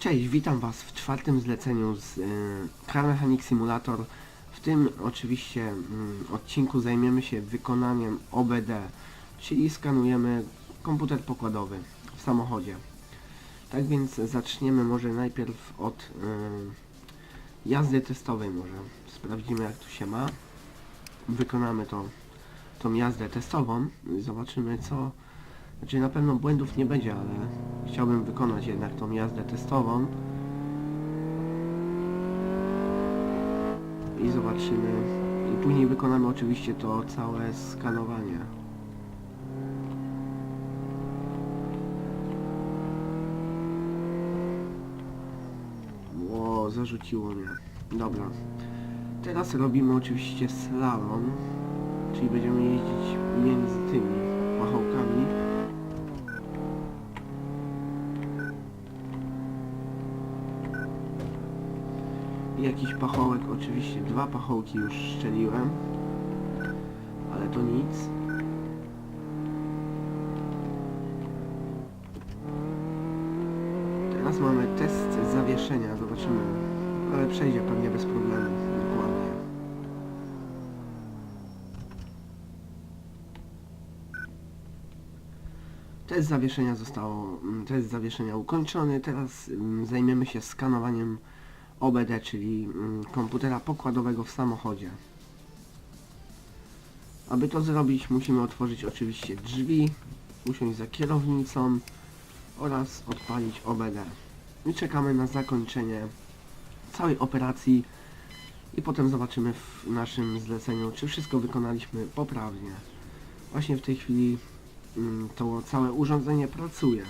Cześć, witam Was w czwartym zleceniu z y, Car Mechanic Simulator. W tym oczywiście mm, odcinku zajmiemy się wykonaniem OBD, czyli skanujemy komputer pokładowy w samochodzie. Tak więc zaczniemy może najpierw od y, jazdy testowej może. Sprawdzimy jak tu się ma. Wykonamy to, tą jazdę testową zobaczymy co... Znaczy na pewno błędów nie będzie, ale chciałbym wykonać jednak tą jazdę testową. I zobaczymy. I później wykonamy oczywiście to całe skanowanie. Ło, zarzuciło mnie. Dobra. Teraz robimy oczywiście slalom, czyli będziemy jeździć między tymi pachołkami. Jakiś pachołek, oczywiście dwa pachołki już szczeliłem, ale to nic. Teraz mamy test zawieszenia, zobaczymy, ale przejdzie pewnie bez problemu, dokładnie. Test zawieszenia zostało, mm, test zawieszenia ukończony, teraz mm, zajmiemy się skanowaniem OBD, czyli mm, komputera pokładowego w samochodzie. Aby to zrobić musimy otworzyć oczywiście drzwi, usiąść za kierownicą oraz odpalić OBD. I czekamy na zakończenie całej operacji i potem zobaczymy w naszym zleceniu, czy wszystko wykonaliśmy poprawnie. Właśnie w tej chwili mm, to całe urządzenie pracuje.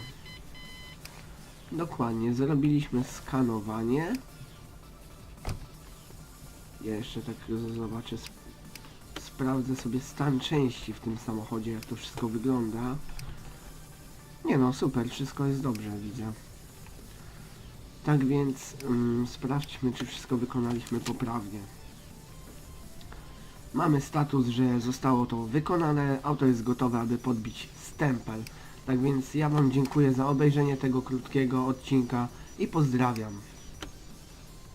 Dokładnie, zrobiliśmy skanowanie. Ja jeszcze tak zobaczę, sp sprawdzę sobie stan części w tym samochodzie, jak to wszystko wygląda. Nie no, super, wszystko jest dobrze, widzę. Tak więc mm, sprawdźmy, czy wszystko wykonaliśmy poprawnie. Mamy status, że zostało to wykonane, auto jest gotowe, aby podbić stempel. Tak więc ja Wam dziękuję za obejrzenie tego krótkiego odcinka i pozdrawiam.